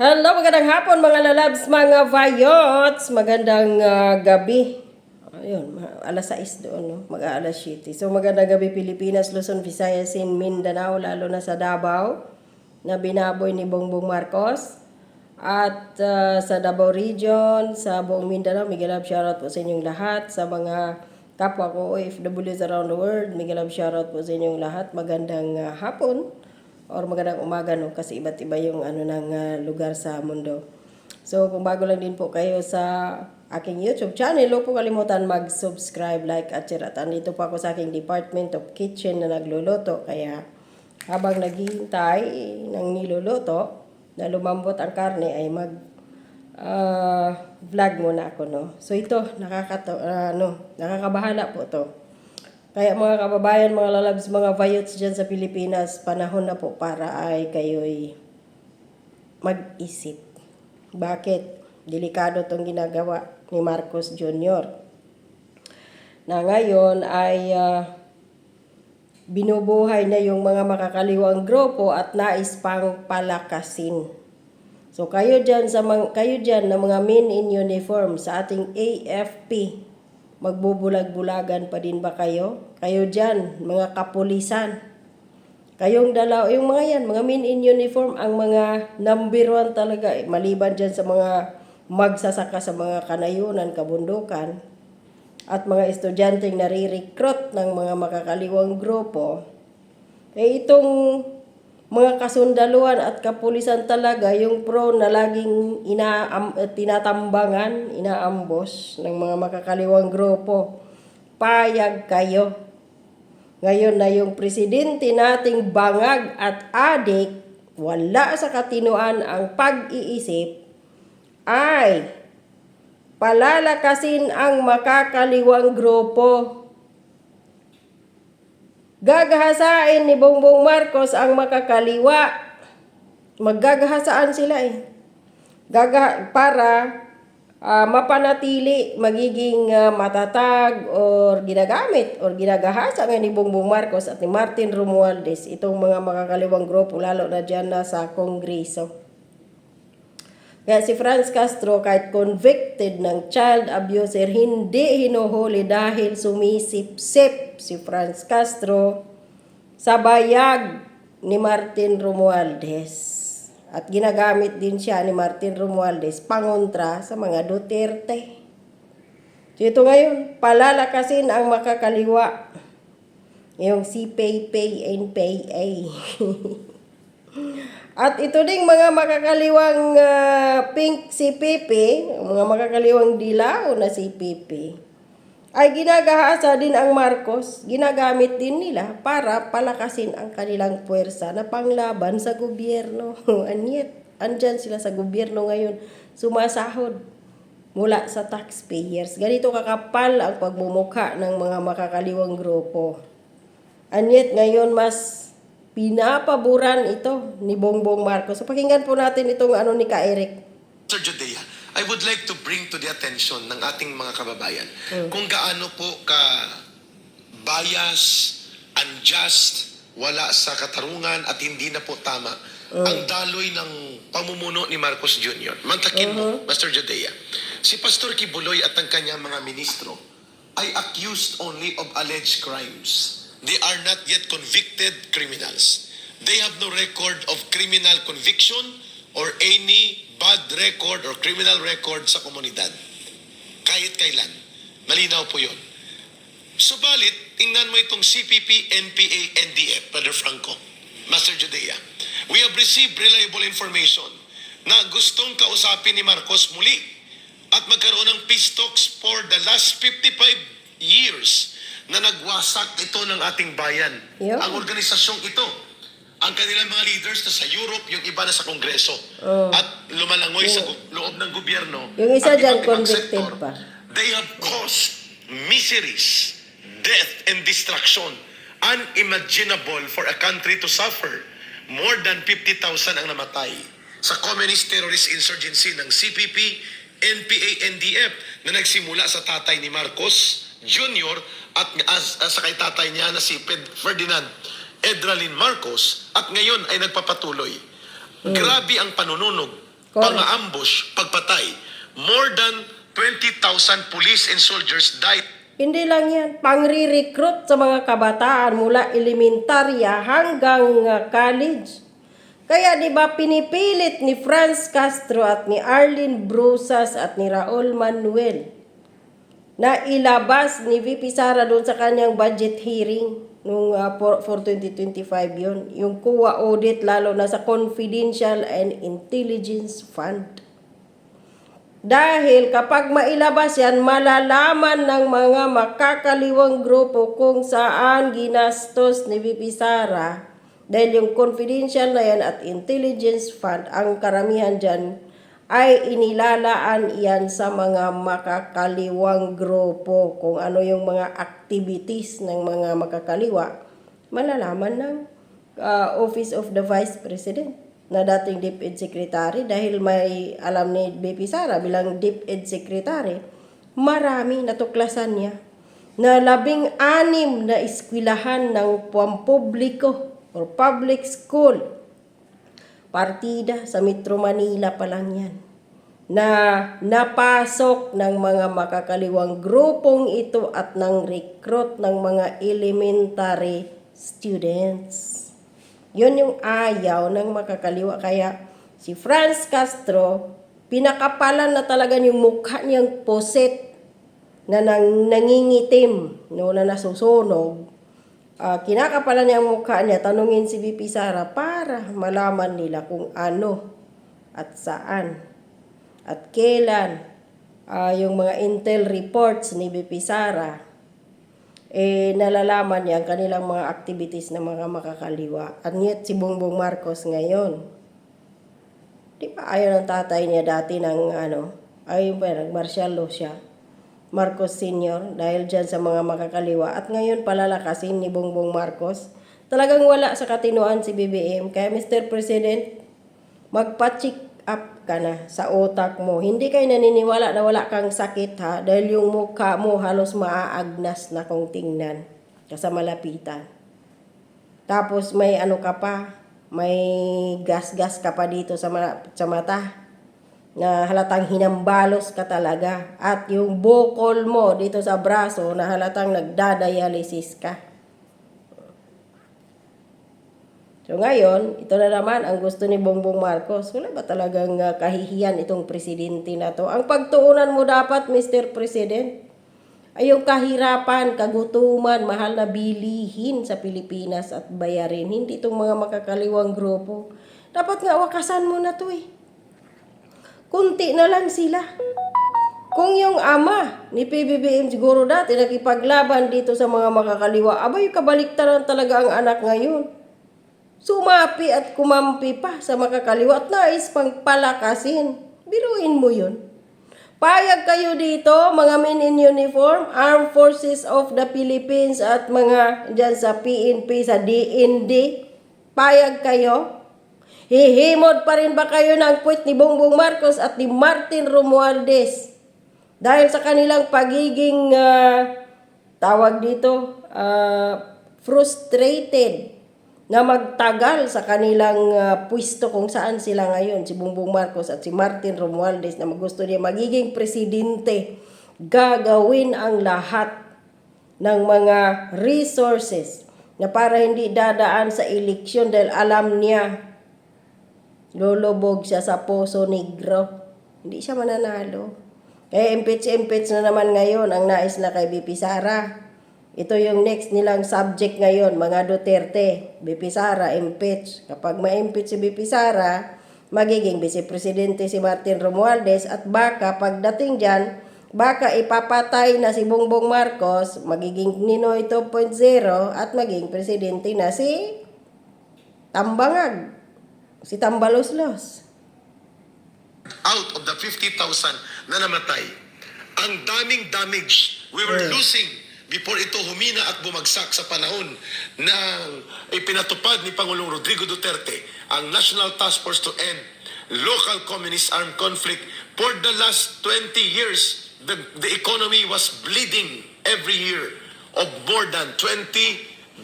Hello, magandang hapon mga lalabs, mga vayots. Magandang ah, gabi. Ayun, alas 6 doon, no? mag-aalas 7. So magandang gabi Pilipinas, Luzon, Visayas, and Mindanao, lalo na sa Davao, na binaboy ni Bongbong Marcos. At ah, sa Davao Region, sa buong Mindanao, Miguel Love, shoutout po sa inyong lahat. Sa mga kapwa ko OFWs around the world, Miguel Love, shoutout po sa inyong lahat. Magandang ah, hapon or magandang umaga no kasi iba't iba yung ano ng ah, lugar sa mundo. So kung bago lang din po kayo sa aking YouTube channel, huwag po kalimutan mag-subscribe, like at share. At andito po ako sa aking Department of Kitchen na nagluluto. Kaya habang naghihintay ng niluluto na lumambot ang karne ay mag ah, vlog muna ako no. So ito nakakato ano, nakakabahala po to. Kaya mga kababayan, mga lalabs, mga vayots dyan sa Pilipinas, panahon na po para ay kayo'y mag-isip. Bakit? Delikado tong ginagawa ni Marcos Jr. Na ngayon ay ah, binubuhay na yung mga makakaliwang grupo at nais pang palakasin. So kayo diyan sa mga, kayo diyan na mga men in uniform sa ating AFP, magbubulag-bulagan pa din ba kayo? Kayo diyan, mga kapulisan. Kayong dalaw, yung mga yan, mga men in uniform, ang mga number one talaga, eh, maliban dyan sa mga magsasaka sa mga kanayunan, kabundukan, at mga estudyanteng nare-recruit ng mga makakaliwang grupo, eh itong mga kasundaluhan at kapulisan talaga, yung pro na laging ina, eh, tinatambangan, inaambos ng mga makakaliwang grupo, payag kayo. Ngayon na yung presidente nating bangag at adik, wala sa katinuan ang pag-iisip, ay palalakasin ang makakaliwang grupo. Gagahasain ni Bongbong Marcos ang makakaliwa. Maggagahasaan sila eh. Gaga para ah, mapanatili, magiging ah, matatag or ginagamit or ginagahasa nga ni Bongbong Marcos at ni Martin Romualdez itong mga makakaliwang grupo lalo na dyan na sa Kongreso. Kaya si Franz Castro kahit convicted ng child abuser, hindi hinuhuli dahil sumisip-sip si Franz Castro sa bayag ni Martin Romualdez. At ginagamit din siya ni Martin Romualdez pangontra sa mga Duterte. So ito ngayon, palalakasin ang makakaliwa. Yung si Pay Pay and Pay A. At ito ding mga makakaliwang ah, pink si Pepe, mga makakaliwang dilaw na si Pepe, ay ginagahasa din ang Marcos, ginagamit din nila para palakasin ang kanilang puwersa na panglaban sa gobyerno. Anyet, andyan sila sa gobyerno ngayon, sumasahod mula sa taxpayers. Ganito kakapal ang pagmumukha ng mga makakaliwang grupo. Anyet ngayon mas pinapaboran ito ni Bongbong Marcos. So pakinggan po natin itong ano ni Ka Eric. Sir Judea, I would like to bring to the attention ng ating mga kababayan kung gaano po ka bias, unjust, wala sa katarungan at hindi na po tama ang daloy ng pamumuno ni Marcos Jr. Mantakin mo, Master Judea, si Pastor Kibuloy at ang kanyang mga ministro ay accused only of alleged crimes. They are not yet convicted criminals. They have no record of criminal conviction or any bad record or criminal record sa komunidad. Kahit kailan. Malinaw po yun. Subalit, tingnan mo itong CPP, NPA, NDF, Brother Franco, Master Judea. We have received reliable information na gustong kausapin ni Marcos muli at magkaroon ng peace talks for the last 55 years na nagwasak ito ng ating bayan. Yun. Ang organisasyong ito, ang kanilang mga leaders na sa Europe, yung iba na sa Kongreso. Oh. At lumalangoy sa gu- loob ng gobyerno. Yung isa dyan, convicted pa. They have caused miseries, death, and destruction unimaginable for a country to suffer. More than 50,000 ang namatay sa communist terrorist insurgency ng CPP, NPA, NDF na nagsimula sa tatay ni Marcos Jr. at as, as sa kay tatay niya na si Ferdinand Edralin Marcos at ngayon ay nagpapatuloy. Grabe ang panununog pang-ambush, pagpatay. More than 20,000 police and soldiers died Hindi lang yan, pangri-recruit sa mga kabataan mula elementarya hanggang uh, college. Kaya di ba pinipilit ni Franz Castro at ni Arlene Brusas at ni Raul Manuel na ilabas ni VP Sara doon sa kanyang budget hearing nung uh, for, for 2025 yun. Yung kuwa audit lalo na sa Confidential and Intelligence Fund. Dahil kapag mailabas yan, malalaman ng mga makakaliwang grupo kung saan ginastos ni VP Sara. Dahil yung confidential na yan at intelligence fund, ang karamihan dyan ay inilalaan yan sa mga makakaliwang grupo. Kung ano yung mga activities ng mga makakaliwa, malalaman ng uh, Office of the Vice President na dating DepEd Secretary dahil may alam ni BP Sara bilang DepEd Secretary, marami natuklasan niya na labing anim na eskwelahan ng pampubliko or public school partida sa Metro Manila pa lang yan na napasok ng mga makakaliwang grupong ito at ng recruit ng mga elementary students. Yun yung ayaw ng makakaliwa. Kaya si Franz Castro, pinakapalan na talaga yung mukha niyang poset na nang, nangingitim, no, na nasusunog. Ah, kinakapalan niya ang mukha niya, tanungin si VP Sara para malaman nila kung ano at saan at kailan ah, yung mga intel reports ni VP Sara eh nalalaman niya ang kanilang mga activities ng mga makakaliwa. At yet si Bongbong Marcos ngayon, di ba ayaw ng tatay niya dati ng ano, ayaw pa nag-martial law siya. Marcos Sr. dahil dyan sa mga makakaliwa. At ngayon palalakasin ni Bongbong Marcos. Talagang wala sa katinuan si BBM. Kaya Mr. President, magpa-check up ka na sa utak mo. Hindi kayo naniniwala na wala kang sakit ha dahil yung mukha mo halos maaagnas na kung tingnan sa malapitan. Tapos may ano ka pa, may gas-gas ka pa dito sa, ma- sa mata na halatang hinambalos ka talaga. At yung bukol mo dito sa braso na halatang nagdadialysis ka. So ngayon, ito na naman ang gusto ni Bongbong Marcos. Wala ba talagang uh, kahihiyan itong presidente na to? Ang pagtuunan mo dapat, Mr. President, ay yung kahirapan, kagutuman, mahal na bilihin sa Pilipinas at bayarin. Hindi itong mga makakaliwang grupo. Dapat nga wakasan mo na to eh. Kunti na lang sila. Kung yung ama ni PBBM siguro dati nakipaglaban dito sa mga makakaliwa, abay kabaliktaran talaga ang anak ngayon. Sumapi at kumampi pa sa makakaliwa at nais pang palakasin. Biruin mo yun. Payag kayo dito, mga men in uniform, Armed Forces of the Philippines at mga dyan sa PNP, sa DND. Payag kayo. Hihimod pa rin ba kayo ng puwit ni Bongbong Marcos at ni Martin Romualdez? Dahil sa kanilang pagiging, ah, tawag dito, ah, frustrated na magtagal sa kanilang ah, pwesto kung saan sila ngayon, si Bongbong Marcos at si Martin Romualdez na gusto niya magiging presidente, gagawin ang lahat ng mga resources na para hindi dadaan sa eleksyon dahil alam niya lulubog siya sa Poso Negro. Hindi siya mananalo. Kaya impeach-impeach na naman ngayon ang nais na kay BP Sara. Ito yung next nilang subject ngayon, mga Duterte. BP Sara, impeach. Kapag ma-impeach si BP Sara, magiging vice-presidente si Martin Romualdez at baka pagdating dyan, baka ipapatay na si Bongbong Marcos, magiging Ninoy 2.0 at maging presidente na si Tambangag, si Tambaloslos. out of the 50,000 na namatay. Ang daming damage we were Yeah. losing before ito humina at bumagsak sa panahon ng ipinatupad ni Pangulong Rodrigo Duterte ang National Task Force to End Local Communist Armed Conflict. For the last 20 years, the, the economy was bleeding every year of more than 20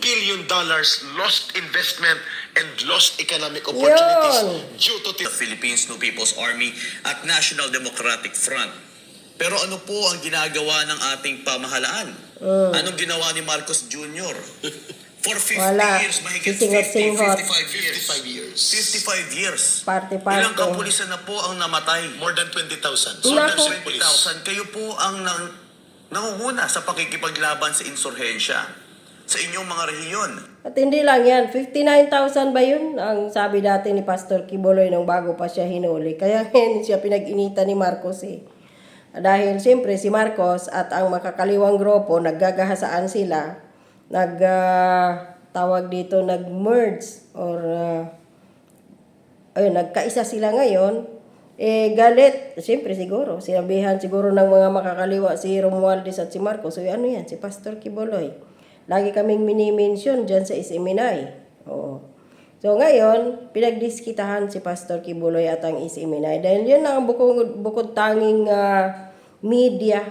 billion dollars lost investment and lost economic opportunities Yun. due to the Philippines New People's Army at National Democratic Front. Pero ano po ang ginagawa ng ating pamahalaan? Anong ginawa ni Marcos Jr.? For 50 Wala. years, mahigit 50, Sisingot-singot. 55 years. 55 years. 55 years. Parte-parte. Ilang kapulisan na po ang namatay? More than 20,000. Naku. More than 20,000. 20,000. Kayo po ang nang, nangunguna sa pakikipaglaban sa insurhensya sa inyong mga rehiyon. At hindi lang yan, 59,000 ba yun? Ang sabi dati ni Pastor Kibuloy nung bago pa siya hinuli. Kaya ngayon siya pinag-inita ni Marcos eh. Dahil siyempre si Marcos at ang makakaliwang grupo, naggagahasaan sila, nag, ah, tawag dito, nag-merge or ah, ayun, nagkaisa sila ngayon, eh galit, siyempre siguro, sinabihan siguro ng mga makakaliwa si Romualdez at si Marcos, so ano yan, si Pastor Kibuloy. Lagi kaming mini-mention dyan sa Isiminay. Oo. So ngayon, pinagdiskitahan si Pastor Kibuloy at ang Isiminay. Dahil yun ang bukod, bukod tanging ah, media,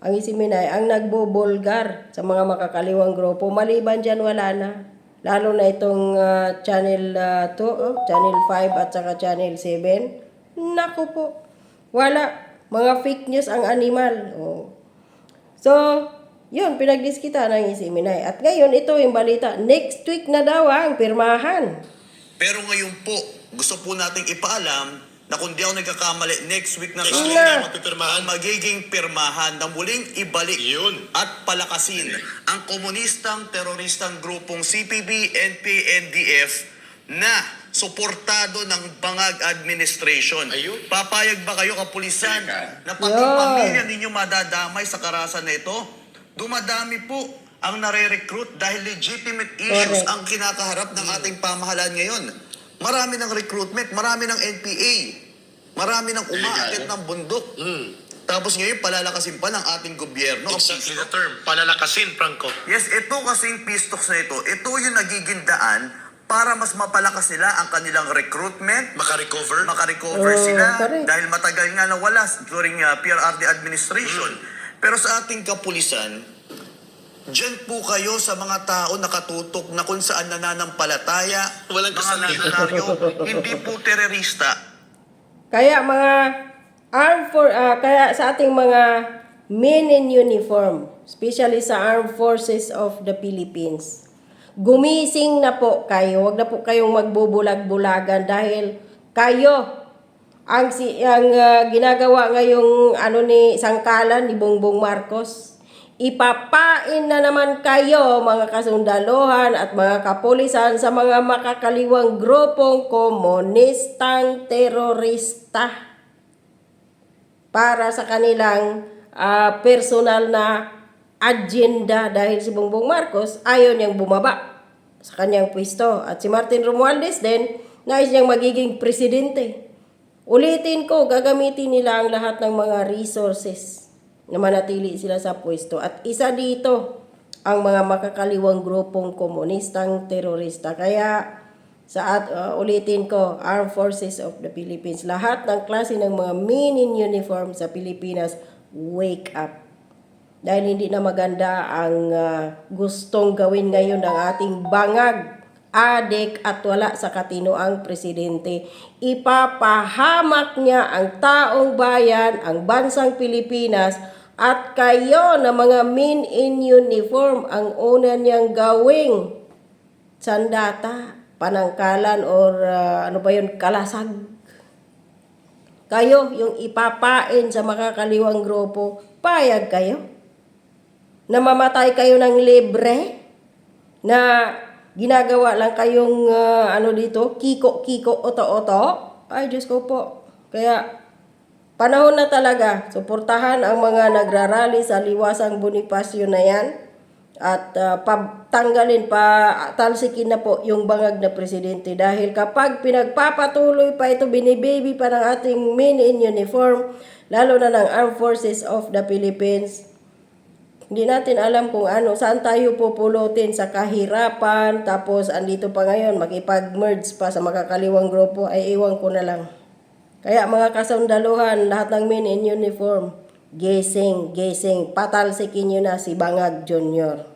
ang Isiminay, ang nagbobulgar sa mga makakaliwang grupo. Maliban dyan, wala na. Lalo na itong ah, Channel 2, oh, Channel 5 at saka Channel 7. Naku po. Wala. Mga fake news ang animal. Oh. So, yun, pinagdiskita ng Isiminay. At ngayon, ito yung balita. Next week na daw ang pirmahan. Pero ngayon po, gusto po nating ipaalam na kung di ako nagkakamali, next week na Next kami week na. mapipirmahan. magiging pirmahan na muling ibalik Yun. at palakasin ang komunistang teroristang grupong CPB, NP, NDF na suportado ng Bangag Administration. Ayun. Papayag ba kayo kapulisan Teka. na pati Yun. pamilya ninyo madadamay sa karasan na ito? Dumadami po ang nare-recruit dahil legitimate issues Correct. ang kinakaharap ng ating pamahalaan ngayon. Marami ng recruitment, marami ng NPA, marami ng umaakit ng bundok. Mm. Tapos ngayon, palalakasin pa ng ating gobyerno. ang Exactly the term. Palalakasin, Franco. Yes, ito kasing pistoks na ito, ito yung nagiging daan para mas mapalakas nila ang kanilang recruitment, Makarecover. makarecover Oh, sila correct. dahil matagal nga nawala during uh, PRRD administration. Pero sa ating kapulisan, dyan po kayo sa mga tao nakatutok na kung saan nananampalataya, Walang kasalanan. hindi po terorista. Kaya mga armed for ah, kaya sa ating mga men in uniform, especially sa Armed Forces of the Philippines. Gumising na po kayo, wag na po kayong magbubulag-bulagan dahil kayo ang si ang ah, ginagawa ngayong ano ni Sangkalan ni Bongbong Marcos. Ipapain na naman kayo mga kasundaluhan at mga kapulisan sa mga makakaliwang grupong komunistang terorista para sa kanilang ah, personal na agenda dahil si Bongbong Marcos ayaw niyang bumaba sa kanyang pwesto. At si Martin Romualdez din, nais niyang magiging presidente. Ulitin ko, gagamitin nila ang lahat ng mga resources na manatili sila sa pwesto. At isa dito, ang mga makakaliwang grupong komunistang terorista. Kaya, sa at, uh, ulitin ko, Armed Forces of the Philippines, lahat ng klase ng mga men in uniform sa Pilipinas, wake up. Dahil hindi na maganda ang uh, gustong gawin ngayon ng ating bangag, adik at wala sa katinoang presidente. Ipapahamak niya ang taong bayan, ang bansang Pilipinas, at kayo na mga men in uniform ang una niyang gawing sandata, panangkalan, or uh, ano ba yun, kalasag. Kayo, yung ipapain sa makakaliwang grupo, payag kayo? Namamatay kayo ng libre? Na ginagawa lang kayong ah, ano dito, kiko-kiko, oto-oto? Ay, Diyos ko po. Kaya, panahon na talaga, suportahan ang mga nagrarally sa liwasang Bonifacio na yan at uh, pagtanggalin pa talsikin na po yung bangag na presidente dahil kapag pinagpapatuloy pa ito binibaby pa ng ating men in uniform lalo na ng Armed Forces of the Philippines hindi natin alam kung ano saan tayo pupulutin sa kahirapan tapos andito pa ngayon makipag-merge pa sa makakaliwang grupo ay iwan ko na lang. Kaya mga kasundaluhan lahat ng men in uniform gising gising patalsikin nyo na si Bangag Junior